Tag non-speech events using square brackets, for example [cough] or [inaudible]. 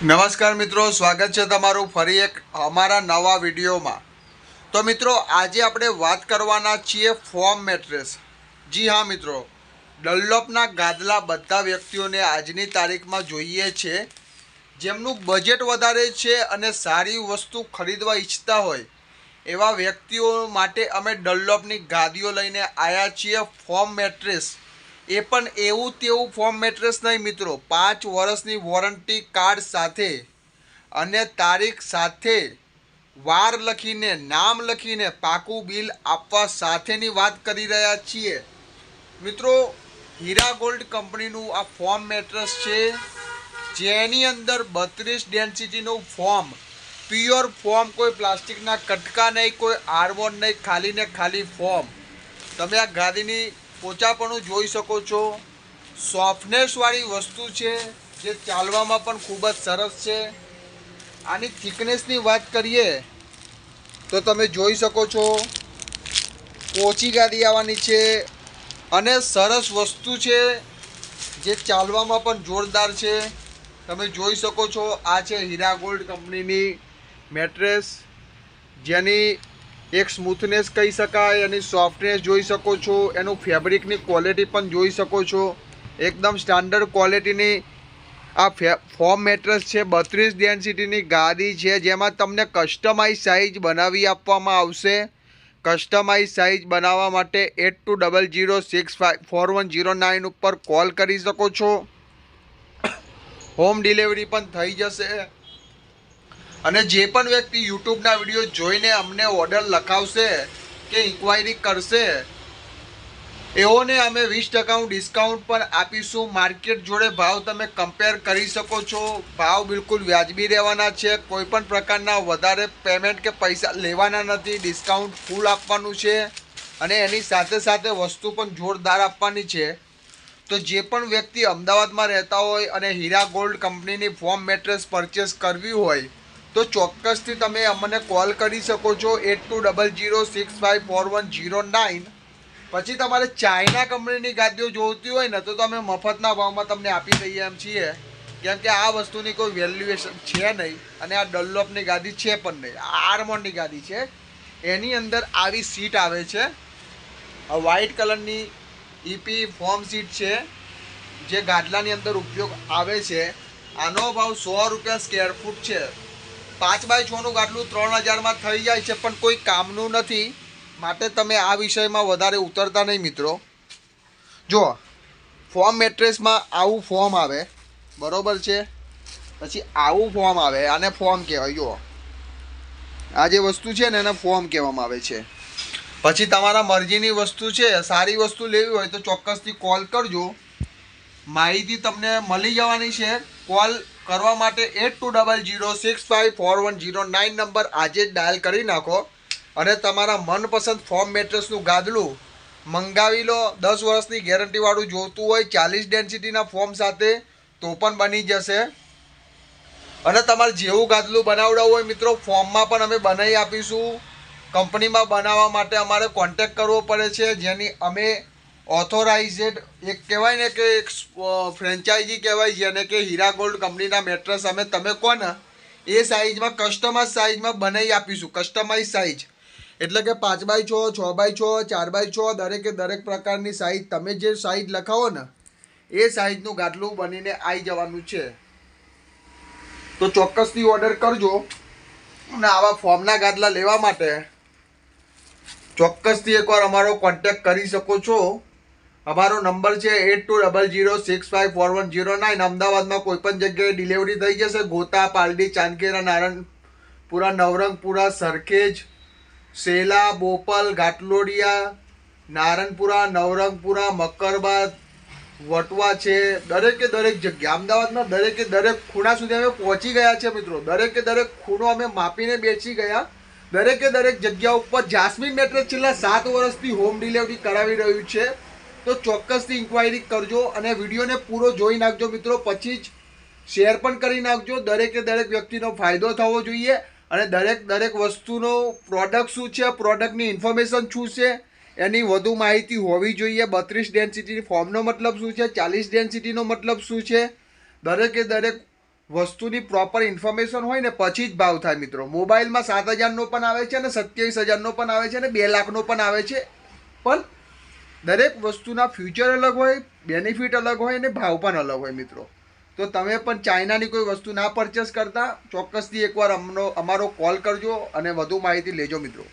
નમસ્કાર મિત્રો, સ્વાગત છે તમારું ફરી એક અમારા નવા વિડીયોમાં. તો મિત્રો, આજે આપણે વાત કરવાના છીએ ફોર્મ મેટ્રેસ. જી હા મિત્રો ડલ્લોપના ગાદલા બધા વ્યક્તિઓને આજની તારીખમાં જોઈએ છે. જેમનું બજેટ વધારે છે અને સારી વસ્તુ ખરીદવા ઈચ્છતા હોય, એવા વ્યક્તિઓ માટે અમે ડલ્લોપની ગાદીઓ લઈને આવ્યા છીએ ફોર્મ મેટ્રેસ. એ પણ એવું તેવું ફોર્મ મેટ્રેસ નહીં મિત્રો. પાંચ વર્ષની વોરંટી કાર્ડ સાથે અને તારીખ સાથે વાર લખીને, નામ લખીને પાકું બિલ આપવા સાથેની વાત કરી રહ્યા છીએ. મિત્રો, હીરા ગોલ્ડ કંપનીનું આ ફોર્મ મેટ્રેસ છે, જેની અંદર બત્રીસ ડેન્સિટીનું ફોર્મ પ્યોર ફોર્મ કોઈ પ્લાસ્ટિકના કટકા નહીં, કોઈ આર્બોન નહીં, ખાલી ને ખાલી ફોર્મ તમે આ ગાદીની પોચાપણું જોઈ શકો છો. સોફ્ટનેસવાળી વસ્તુ છે, જે ચાલવામાં પણ ખૂબ જ સરસ છે. આની થિકનેસની વાત કરીએ, તો તમે જોઈ શકો છો, પોચી ગાદી આવવાની છે અને સરસ વસ્તુ છે, જે ચાલવામાં પણ જોરદાર છે. તમે જોઈ શકો છો, આ છે હીરા ગોલ્ડ કંપનીની મેટ્રેસ જેની એક સ્મૂથનેસ કહી શકાય એની સોફ્ટનેસ જોઈ શકો છો. એનું ફેબ્રિકની ક્વોલિટી પણ જોઈ શકો છો. એકદમ સ્ટાન્ડર્ડ ક્વોલિટીની આ ફોર્મ મેટ્રેસ છે, બત્રીસ ડેન્સિટીની ગાદી છે, જેમાં તમને કસ્ટમાઇઝ સાઇઝ બનાવી આપવામાં આવશે. કસ્ટમાઇઝ સાઇઝ બનાવવા માટે eight two double zero six five four one zero nine ઉપર કોલ કરી શકો છો. [coughs] હોમ ડિલિવરી પણ થઈ જશે. અને જે પણ વ્યક્તિ યુટ્યુબના વીડિયો જોઈને અમને ઓર્ડર લખાવશે કે ઇન્ક્વાયરી કરશે, એઓને અમે વીસ ટકાનું ડિસ્કાઉન્ટ પણ આપીશું. માર્કેટ જોડે ભાવ તમે કમ્પેર કરી શકો છો. ભાવ બિલકુલ વ્યાજબી રહેવાના છે. કોઈ પણ પ્રકારના વધારે પેમેન્ટ કે પૈસા લેવાના નથી. ડિસ્કાઉન્ટ ફૂલ આપવાનું છે અને એની સાથે સાથે વસ્તુ પણ જોરદાર આપવાની છે. તો જે પણ વ્યક્તિ અમદાવાદમાં રહેતા હોય અને હીરા ગોલ્ડ કંપનીની ફોર્મ મેટ્રેસ પરચેસ કરવી હોય તો ચોક્કસથી તમે અમને કોલ કરી શકો છો eight two double zero six five four one zero nine પછી તમારે ચાઇના કંપનીની ગાદીઓ જોઈતી હોય ને, તો તમે મફતના ભાવમાં તમને આપી દઈએ એમ છીએ. કેમ કે આ વસ્તુની કોઈ વેલ્યુએશન છે નહીં અને આ ડલ્લોપની ગાદી છે પણ નહીં. આ આર્મોન્ડની ગાદી છે. એની અંદર આવી સીટ આવે છે. વ્હાઇટ કલરની ઈપી ફોર્મ સીટ છે. જે ગાદલાની અંદર ઉપયોગ આવે છે. આનો ભાવ સો રૂપિયા સ્કેર ફૂટ છે. પાંચ બાય છનું ગાટલું ત્રણ હજારમાં થઈ જાય છે, પણ કોઈ કામનું નથી. માટે તમે આ વિષયમાં વધારે ઉતરતા નહીં, મિત્રો. જો ફોર્મ મેટ્રેસમાં આવું ફોર્મ આવે. બરોબર છે? પછી આવું ફોર્મ આવે, આને ફોર્મ કહેવાય. જુઓ. આ જે વસ્તુ છે ને, એને ફોર્મ કહેવામાં આવે છે. પછી તમારા મરજીની વસ્તુ છે, સારી વસ્તુ લેવી હોય તો ચોક્કસથી કોલ કરજો. માહિતી તમને મળી જવાની છે. કોલ કરવા માટે eight two double zero six five four one zero nine number આજે જ ડાયલ કરી નાખો. અને તમારા મનપસંદ ફોર્મ મેટ્રેસનું ગાદલું મંગાવી લો. દસ વર્ષની ગેરંટીવાળું જોતું હોય ચાલીસ ડેન્સિટીના ફોર્મ સાથે, તો પણ બની જશે. અને તમારે જેવું ગાદલું બનાવડાવવું હોય મિત્રો ફોર્મમાં પણ અમે બનાવી આપીશું. કંપનીમાં બનાવવા માટે અમારે કોન્ટેક કરવો પડે છે, જેની અમે ઓથોરાઇઝેડ એક કહેવાય ને કે એક ફ્રેન્ચાઇઝી કહેવાય જેને કે હીરા ગોલ્ડ કંપનીના મેટ્રેસ અમે તમે કોને એ સાઇઝમાં કસ્ટમાઇઝ સાઇઝમાં બનાવી આપીશું કસ્ટમાઇઝ સાઇઝ એટલે કે પાંચ બાય છ છ બાય છ, ચાર બાય છ, દરેકે દરેક પ્રકારની સાઇઝ તમે જે સાઇઝ લખાવો ને, એ સાઇઝનું ગાટલું બનીને આવી જવાનું છે. તો ચોક્કસથી ઓર્ડર કરજો અને આવા ફોર્મના ગાદલા લેવા માટે ચોક્કસથી એકવાર અમારો કોન્ટેક્ટ કરી શકો છો. અમારો નંબર છે eight two double zero six five four one zero nine. અમદાવાદમાં કોઈ પણ જગ્યાએ ડિલિવરી થઈ જશે? ગોતા, પાલડી ચાંદકેરા નારણપુરા, નવરંગપુરા, સરખેજ, સેલા, બોપલ, ઘાટલોડિયા, નારણપુરા, નવરંગપુરા, મકરબાદ, વટવા છે. દરેકે દરેક જગ્યા. અમદાવાદમાં દરેકે દરેક ખૂણા સુધી અમે પહોંચી ગયા છે મિત્રો. દરેકે દરેક ખૂણો અમે માપીને બેસી ગયા. દરેકે દરેક જગ્યા ઉપર જાસ્મીન મેટ્રેસ છેલ્લા સાત વર્ષથી હોમ ડિલિવરી કરાવી રહ્યું છે. તો ચોક્કસથી ઇન્ક્વાયરી કરજો અને વિડીયોને પૂરો જોઈ નાખજો મિત્રો. પછી જ શેર પણ કરી નાખજો. દરેકે દરેક વ્યક્તિનો ફાયદો થવો જોઈએ અને દરેક દરેક વસ્તુનો પ્રોડક્ટ શું છે પ્રોડક્ટની ઇન્ફોર્મેશન શું છે, એની વધુ માહિતી હોવી જોઈએ. બત્રીસ ડેન્સિટી ફોર્મનો મતલબ શું છે, ચાલીસ ડેન્સિટીનો મતલબ શું છે? દરેકે દરેક વસ્તુની પ્રોપર ઇન્ફોર્મેશન હોય ને પછી જ ભાવ થાય મિત્રો. મોબાઈલમાં સાત હજારનો પણ આવે છે અને સત્યાવીસ હજારનો પણ આવે છે અને બે લાખનો પણ આવે છે. પણ દરેક વસ્તુના ફ્યુચર અલગ હોય બેનિફિટ અલગ હોય અને ભાવ પણ અલગ હોય મિત્રો. તો તમે પણ ચાઇનાની કોઈ વસ્તુ ના પરચેસ કરતા, ચોક્કસથી એકવાર અમનો, અમારો કોલ કરજો અને વધુ માહિતી લેજો મિત્રો.